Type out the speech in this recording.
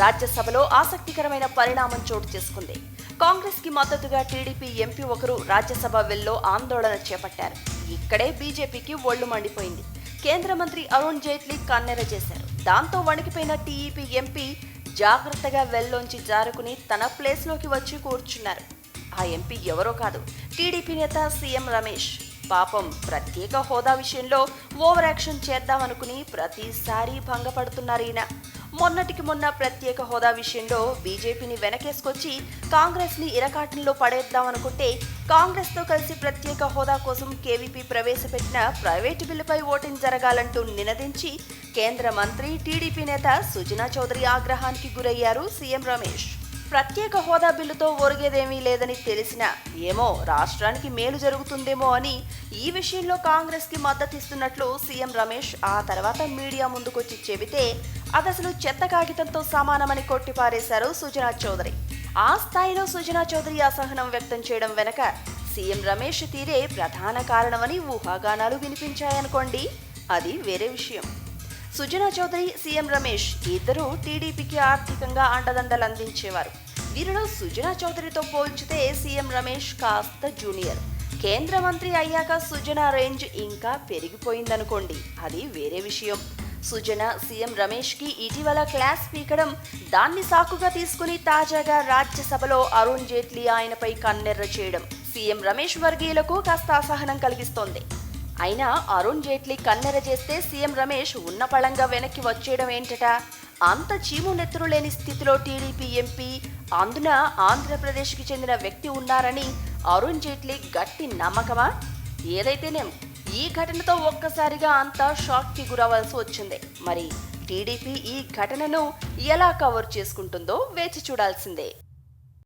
రాజ్యసభలో ఆసక్తికరమైన పరిణామం చోటు చేసుకుంది. కాంగ్రెస్కి మద్దతుగా టీడీపీ ఎంపీ ఒకరు రాజ్యసభ వెల్లో ఆందోళన చేపట్టారు. ఇక్కడే బీజేపీకి ఒళ్ళు మండిపోయింది. కేంద్ర మంత్రి అరుణ్ జైట్లీ కన్నెర చేశారు. దాంతో వణికిపోయిన టీఈపీ ఎంపీ జాగ్రత్తగా వెల్లోంచి జారుకుని తన ప్లేస్లోకి వచ్చి కూర్చున్నారు. ఆ ఎంపీ ఎవరో కాదు టీడీపీ నేత సీఎం రమేష్. పాపం ప్రత్యేక హోదా విషయంలో ఓవర్ యాక్షన్ చేద్దామనుకుని ప్రతిసారి భంగపడుతున్నారు ఈయన. మొన్నటికి మొన్న ప్రత్యేక హోదా విషయంలో బీజేపీని వెనకేసుకొచ్చి కాంగ్రెస్ని ఇరకాటంలో పడేద్దామనుకుంటే కాంగ్రెస్తో కలిసి ప్రత్యేక హోదా కోసం కేవీపీ ప్రవేశపెట్టిన ప్రైవేటు బిల్లుపై ఓటింగ్ జరగాలంటూ నినదించి కేంద్ర మంత్రి టీడీపీ నేత సుజనా చౌదరి ఆగ్రహానికి గురయ్యారు సీఎం రమేష్. ప్రత్యేక హోదా బిల్లుతో ఒరిగేదేమీ లేదని తెలిసినా ఏమో రాష్ట్రానికి మేలు జరుగుతుందేమో అని ఈ విషయంలో కాంగ్రెస్కి మద్దతిస్తున్నట్లు సీఎం రమేష్ ఆ తర్వాత మీడియా ముందుకొచ్చి చెబితే అదసలు చెత్త కాగితంతో సమానమని కొట్టిపారేశారు సుజనా చౌదరి. ఆ స్థాయిలో సుజనా చౌదరి అసహనం వ్యక్తం చేయడం వెనక సీఎం రమేష్ తీరే ప్రధాన కారణమని ఊహాగానాలు వినిపించాయనుకోండి. అది వేరే విషయం. సుజనా చౌదరి సీఎం రమేష్ ఇద్దరు టీడీపీకి ఆర్థికంగా అండదండలు అందించేవారు. వీరిలో సుజనా చౌదరితో పోల్చితే సీఎం రమేష్ కాస్త జూనియర్. కేంద్ర మంత్రి అయ్యాక సుజనా రేంజ్ ఇంకా పెరిగిపోయిందనుకోండి అది వేరే విషయం. సుజన సీఎం రమేష్కి ఇటీవల క్లాస్ పీకడం దాన్ని సాకుగా తీసుకుని తాజాగా రాజ్యసభలో అరుణ్ జైట్లీ ఆయనపై కన్నెర్ర చేయడం సీఎం రమేష్ వర్గీయులకు కాస్త అసహనం కలిగిస్తోంది. అయినా అరుణ్ జైట్లీ కన్నెర చేస్తే సీఎం రమేష్ ఉన్న పళంగా వెనక్కి వచ్చేయడం ఏంటట? అంత చీము నెత్తురు లేని స్థితిలో టీడీపీ ఎంపీ అందున ఆంధ్రప్రదేశ్కి చెందిన వ్యక్తి ఉన్నారని అరుణ్ జైట్లీ గట్టి నమ్మకమా? ఏదైతేనేం ఈ ఘటనతో ఒక్కసారిగా అంతా షాక్కి గురవ్వాల్సి వచ్చింది. మరి టీడీపీ ఈ ఘటనను ఎలా కవర్ చేసుకుంటుందో వేచి చూడాల్సిందే.